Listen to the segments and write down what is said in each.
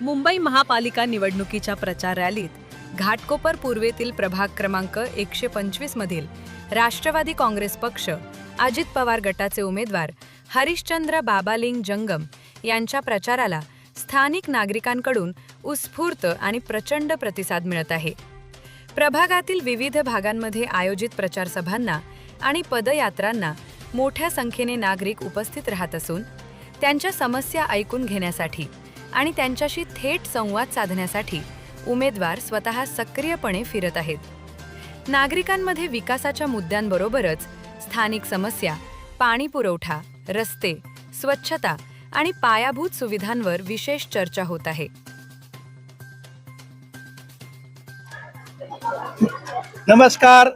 मुंबई महापालिका निवडणुकीच्या प्रचार रॅलीत घाटकोपर पूर्वेतील प्रभाग क्रमांक एकशे पंचवीस मधील राष्ट्रवादी काँग्रेस पक्ष अजित पवार गटाचे उमेदवार हरिश्चंद्र बाबालिंग जंगम यांच्या प्रचाराला स्थानिक नागरिकांकडून उत्स्फूर्त आणि प्रचंड प्रतिसाद मिळत आहे. प्रभागातील विविध भागांमध्ये आयोजित प्रचारसभांना आणि पदयात्रांना मोठ्या संख्येने नागरिक उपस्थित राहत असून त्यांच्या समस्या ऐकून घेण्यासाठी आणि त्यांच्याशी थेट संवाद साधण्यासाठी उमेदवार स्वतः सक्रियपणे फिरत आहेत. नागरिकांमध्ये विकासाच्या मुद्द्यांबरोबरच स्थानिक समस्या पाणी पुरवठा रस्ते स्वच्छता आणि पायाभूत सुविधांवर विशेष चर्चा होत आहे. नमस्कार.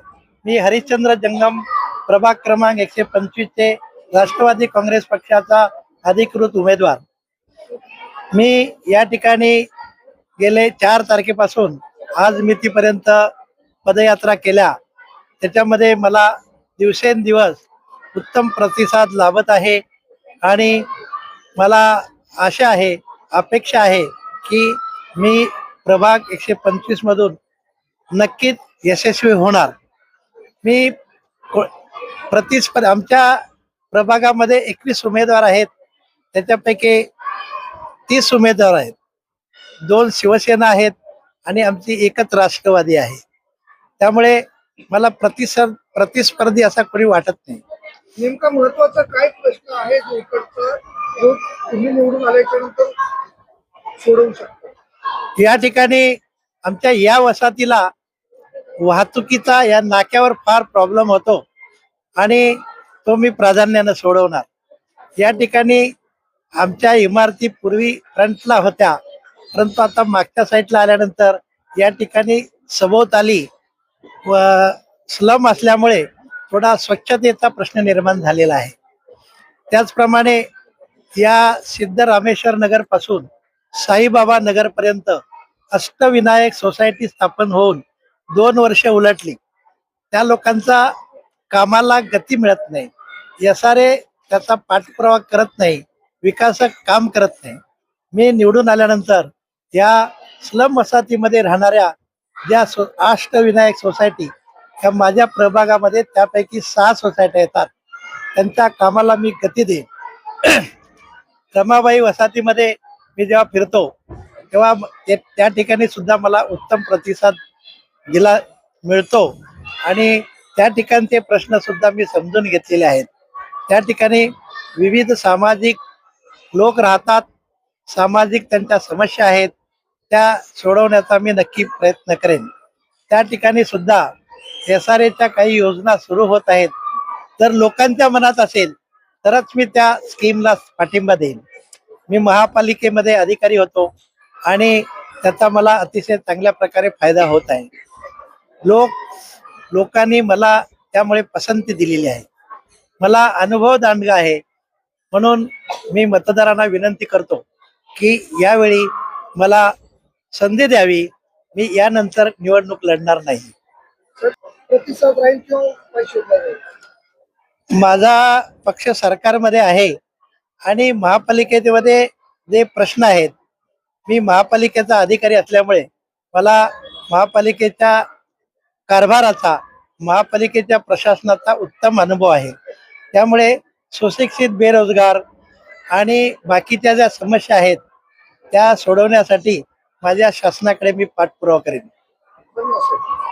मी हरिश्चंद्र जंगम प्रभाग क्रमांक एकशे पंचवीस चे राष्ट्रवादी काँग्रेस पक्षाचा अधिकृत उमेदवार. मी या ठिकाणी गेले चार तारखेपासून. आज मितीपर्यंत पदयात्रा केल्या. त्याच्यामध्ये मला दिवसेंदिवस उत्तम प्रतिसाद लाभत आहे आणि मला आशा आहे अपेक्षा आहे की मी प्रभाग एकशे पंचवीसमधून नक्कीच यशस्वी होणार. मी को- प्रतिस्पर्धा आमच्या प्रभागामध्ये एकवीस उमेदवार आहेत. त्याच्यापैकी तीस उमेदवार आहेत. दोन शिवसेना आहेत आणि आमची एकच राष्ट्रवादी आहे. त्यामुळे मला प्रतिसर प्रतिस्पर्धी असा कोणी वाटत नाही. नेमका महत्त्वाचा काय प्रश्न आहे जो इकडचा? जो तुम्ही निवडून आल्याच्यानंतर सोडवू शकता. या ठिकाणी आमच्या या वसाहतीला वाहतुकीचा या नाक्यावर फार प्रॉब्लेम होतो आणि तो मी प्राधान्यानं सोडवणार. या ठिकाणी आमच्या इमारती पूर्वी फ्रंटला होत्या. परंतु आता मागच्या साईडला आल्यानंतर या ठिकाणी सभोवताली व स्लम असल्यामुळे थोडा स्वच्छतेचा प्रश्न निर्माण झालेला आहे. त्याचप्रमाणे या सिद्धरामेश्वर रामेश्वर नगरपासून साईबाबा नगरपर्यंत अष्टविनायक सोसायटी स्थापन होऊन दोन वर्ष उलटली. त्या लोकांचा कामाला गती मिळत नाही. यसारे त्याचा पाठपुरावा करत नाही. विकासक काम करत नाही. मी निवडून आल्यानंतर या स्लम वसाहतीमध्ये राहणाऱ्या ज्या सो अष्टविनायक सोसायटी ह्या माझ्या प्रभागामध्ये त्यापैकी सहा सोसायट्या येतात. त्यांच्या कामाला मी गती देईन. रमाबाई वसाहतीमध्ये मी जेव्हा फिरतो तेव्हा ते- त्या ठिकाणी सुद्धा मला उत्तम प्रतिसाद दिला मिळतो. आणि त्या ठिकाणचे प्रश्न सुद्धा मी समजून घेतलेले आहेत. त्या ठिकाणी विविध सामाजिक लोक राहतात सामाजिक त्यांच्या समस्या आहेत त्या सोडवण्याचा मी नक्की प्रयत्न करेन. त्या ठिकाणी सुद्धा एस आर एच्या काही योजना सुरू होत आहेत. जर लोकांच्या मनात असेल तरच मी त्या स्कीमला पाठिंबा देईन. मी महापालिकेमध्ये अधिकारी होतो आणि त्याचा मला अतिशय चांगल्या प्रकारे फायदा होत आहे. लोक लोकांनी मला त्यामुळे पसंती दिलेली आहे. मला अनुभव दांडगा आहे. म्हणून मी मतदारांना विनंती करतो की यावेळी मला संधी द्यावी. मी यानंतर निवडणूक लढणार नाही. माझा पक्ष सरकारमध्ये आहे आणि महापालिकेमध्ये जे प्रश्न आहेत मी महापालिकेचा अधिकारी असल्यामुळे मला महापालिकेच्या कारभाराचा महापालिकेच्या प्रशासनाचा उत्तम अनुभव आहे. त्यामुळे सुशिक्षित बेरोजगार आणि बाकीच्या ज्या समस्या आहेत त्या सोडवण्यासाठी माझ्या शासनाकडे मी पाठपुरावा करेन. धन्यवाद